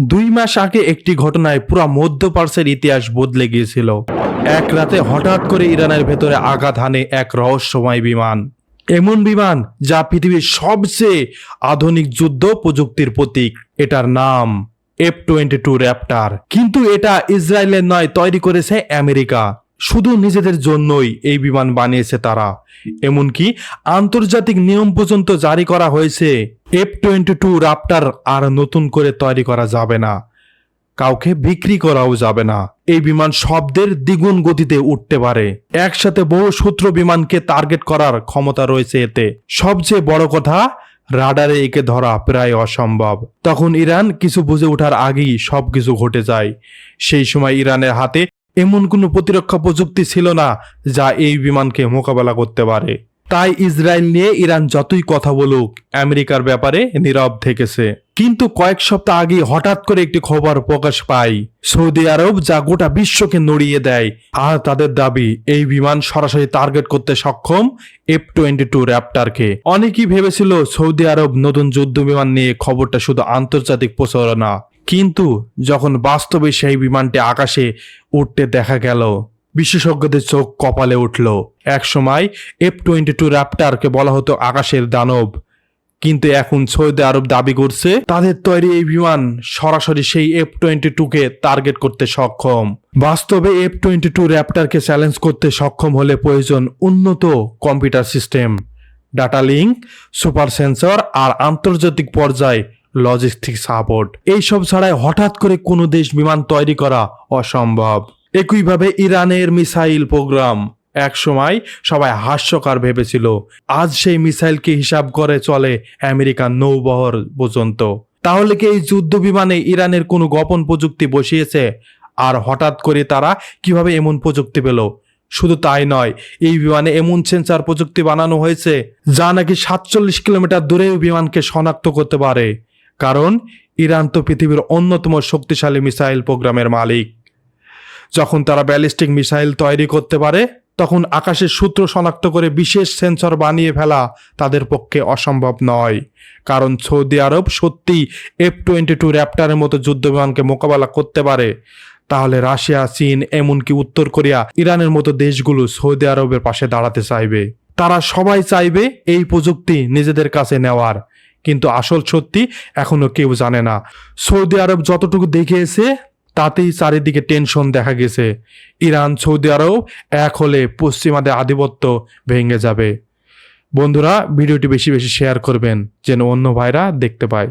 দুই মাস আগে একটি ঘটনায় পুরো মধ্য পার্সের ইতিহাস বদলে গিয়েছিল। এক রাতে হঠাৎ করে ইরানের ভেতরে আঘাত হানে এক রহস্যময় বিমান। এমন বিমান যা পৃথিবীর সবচেয়ে আধুনিক যুদ্ধ প্রযুক্তির প্রতীক। এটার নাম এফ টোয়েন্টি টু র্যাপটার। কিন্তু এটা ইসরায়েলের নয়, তৈরি করেছে আমেরিকা। শুধু নিজেদের জন্যই এই বিমান বানিয়েছে তারা। এমনকি আন্তর্জাতিক নিয়ম পর্যন্ত জারি করা হয়েছে এফ টোয়েন্টি টু রাপ্টার আর নতুন করে তৈরি করা যাবে না। কাউকে বিক্রি করাও যাবে না। এই বিমান শব্দের দ্বিগুণ গতিতে উঠতে পারে। একসাথে বহু সূত্র বিমানকে টার্গেট করার ক্ষমতা রয়েছে এতে। সবচেয়ে বড় কথা, রাডারে একে ধরা প্রায় অসম্ভব। তখন ইরান কিছু বুঝে ওঠার আগেই সবকিছু ঘটে যায়। সেই সময় ইরানের হাতে এমন কোনো প্রতিরক্ষা প্রযুক্তি ছিল না যা এই বিমানকে মোকাবেলা করতে পারে। তাই ইসরায়েল নিয়ে ইরান যতই কথা বলুক, আমেরিকার ব্যাপারে নীরব থেকেছে। কিন্তু কয়েক সপ্তাহ আগে হঠাৎ করে একটি খবর প্রকাশ পায়, সৌদি আরব যা গোটা বিশ্বকে নড়িয়ে দেয়, আর তাদের দাবি, এই বিমান সরাসরি টার্গেট করতে সক্ষম এফ টোয়েন্টি টু র্যাপটারকে। অনেকেই ভেবেছিল সৌদি আরব নতুন যুদ্ধ বিমান নিয়ে খবরটা শুধু আন্তর্জাতিক প্রচারণা। কিন্তু যখন বাস্তবে সেই বিমানটি আকাশে উঠতে দেখা গেল, বিশেষজ্ঞদের চোখ কপালে উঠল। এক সময় এফ টোয়েন্টি টু র্যাপটারকে বলা হতো আকাশের দানব। কিন্তু এখন সৌদি আরব দাবি করছে, তাদের তৈরি এই বিমান সরাসরি সেই এফ টোয়েন্টি টুকে টার্গেট করতে সক্ষম। বাস্তবে এফ টোয়েন্টি টু র্যাপটারকে চ্যালেঞ্জ করতে সক্ষম হলে প্রয়োজন উন্নত computer system data link super sensor আর আন্তর্জাতিক পর্যায়ে লজিস্টিক সাপোর্ট এইসব ছাড়াই হঠাৎ করে কোনো দেশ বিমান তৈরি করা অসম্ভব। একইভাবে ইরানের মিসাইল প্রোগ্রাম। এক সময় সবাই হাস্যকর ভেবেছিল, আজ সেই মিসাইলকে হিসাব করে চলে আমেরিকান নৌবহর পর্যন্ত। তাহলে কি এই যুদ্ধ বিমানে ইরানের কোনো গোপন প্রযুক্তি বসিয়েছে? আর হঠাৎ করে তারা কীভাবে এমন প্রযুক্তি পেল? শুধু তাই নয়, এই বিমানে এমন সেন্সার প্রযুক্তি বানানো হয়েছে, যা নাকি সাতচল্লিশ কিলোমিটার দূরেও বিমানকে শনাক্ত করতে পারে। কারণ ইরান তো পৃথিবীর অন্যতম শক্তিশালী মিসাইল প্রোগ্রামের মালিক। যখন তারা ব্যালিস্টিক মিসাইল তৈরি করতে পারে, তখন আকাশের সূত্র শনাক্ত করে বিশেষ সেন্সর বানিয়ে ফেলা তাদের পক্ষে অসম্ভব নয়। কারণ সৌদি আরব সত্যিই এফ টোয়েন্টি টু র্যাপ্টারের মতো যুদ্ধবিমানকে মোকাবেলা করতে পারে। তাহলে রাশিয়া, চীন, এমনকি উত্তর কোরিয়া, ইরানের মতো দেশগুলো সৌদি আরবের পাশে দাঁড়াতে চাইবে। তারা সবাই চাইবে এই প্রযুক্তি নিজেদের কাছে নেওয়ার। কিন্তু আসল সত্যি এখনও কেউ জানে না। সৌদি আরব যতটুকু দেখে এসে তাতেই চারিদিকে টেনশন দেখা গেছে। ইরান, সৌদি আরব এক হলে পশ্চিমাদের আধিপত্য ভেঙে যাবে। বন্ধুরা, ভিডিওটি বেশি বেশি শেয়ার করবেন, যেন অন্য ভাইরা দেখতে পায়।